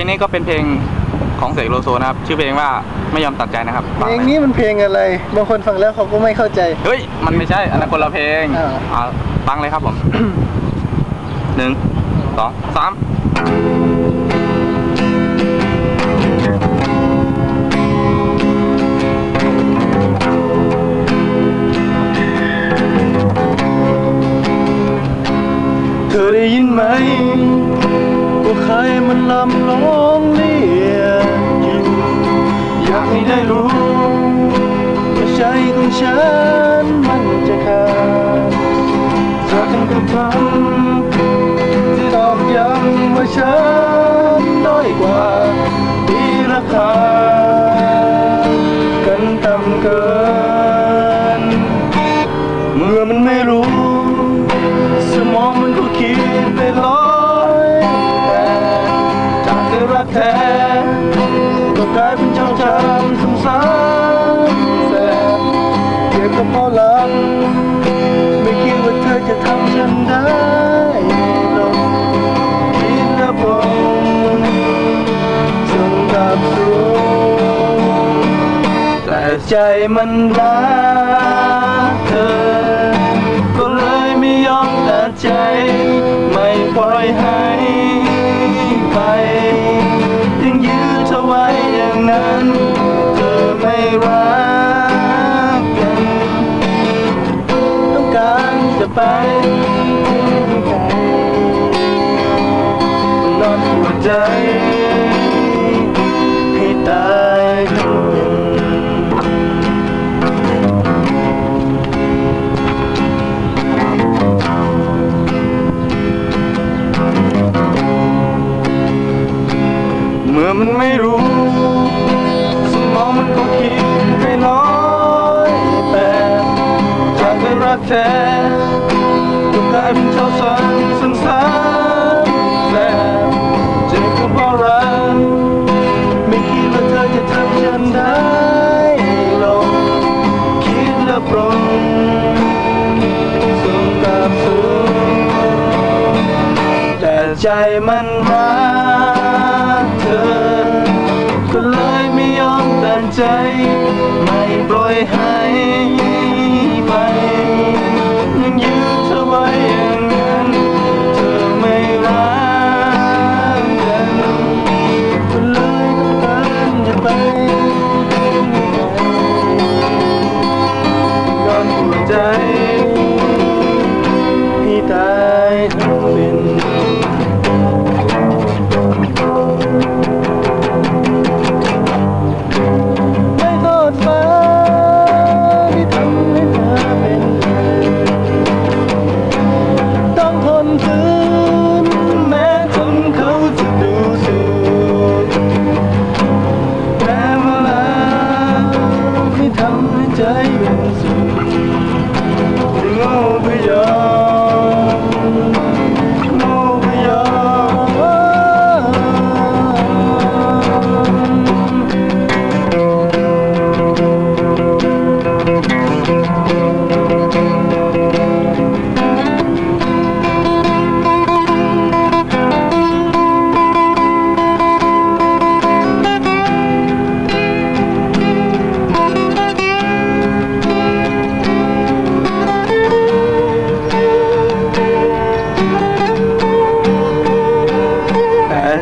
ลงนี้ก็เป็นเพลงของเสกโลโซนะครับ ชื่อเพลงว่าไม่ยอมตัดใจนะครับเพฟังลงเลยนี้มันเพลงอะไร บางคนฟังแล้วเขาก็ไม่เข้าใจ เฮ้ย มันไม่ใช่อันนั้นคนละเพลงอ่า อ่าฟังเลยครับผม หนึ่งสองสาม มันลำร้องเรียกอยู่อยากให้ได้รู้ว่าใจของฉันมันจะขาดจากคำคำคำที่ตอกย้ำว่าฉันด้อยกว่ามีราคากันต่ำเกิน แท้ก็กลายเป็นเจ้าจำสงสารแสบเจ็บกับพราะหลัง ไม่คิดว่าเธอจะทำฉันได้หรอกคิดแล้วผมจนดับสูแต่ใจมันรักเธอ ก็เลยไม่ยอมตัดใจ ไม่ปล่อยให้ รักกันต้องการจะไปนอนหัวใจให้ตายทั้งเป็นเมื่อมันไม่รู้ กเป็นรักแท้ก็กลายเป็นเจ้าสันสังสารแสบเจ็บก็เพราะรักไม่คิดว่าเธอจะทำฉันได้หรอกคิดและปรงส่งกับสูงแต่ใจมันรักเธอ ก็เลยไม่ยอมตัดใจ ไม่ปล่อยให้ ยั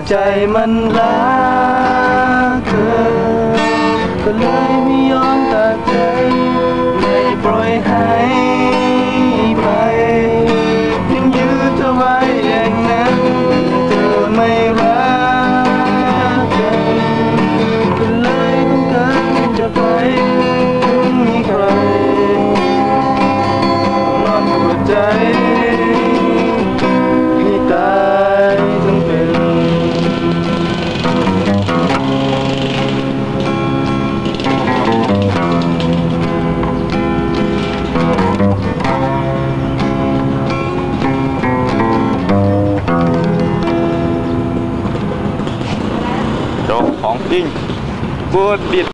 ใจมันรักเธอ ก็เลยไม่ยอมตัดใจไม่ปล่อยให้ โจข